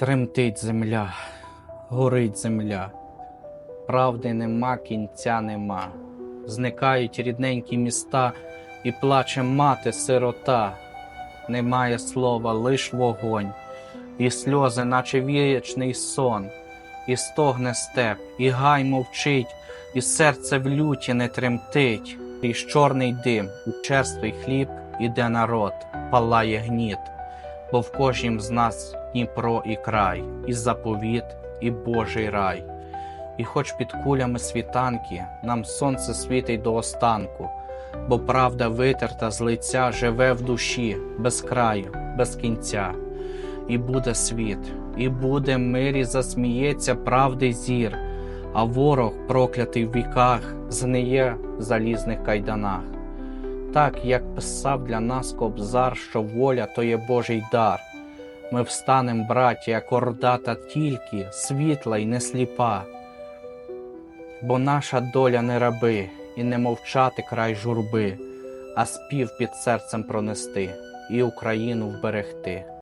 Тремтить земля, горить земля, правди нема, кінця нема. Зникають рідненькі міста, і плаче мати сирота. Немає слова, лиш вогонь, і сльози, наче вічний сон, і стогне степ, і гай мовчить, і серце в люті не тремтить, і чорний дим, і черствий хліб іде народ, палає гніт бо в кожнім з нас Дніпро і край, і заповіт, і Божий рай. І хоч під кулями світанки нам сонце світить до останку, бо правда витерта з лиця живе в душі, без краю, без кінця. І буде світ, і буде мир, і засміється правди зір, а ворог, проклятий в віках, згниє в залізних кайданах. Так, як писав для нас кобзар, що воля то є Божий дар. Ми встанем, браті, як орда та тільки світла й не сліпа. Бо наша доля не раби, і не мовчати край журби, а спів під серцем пронести і Україну вберегти.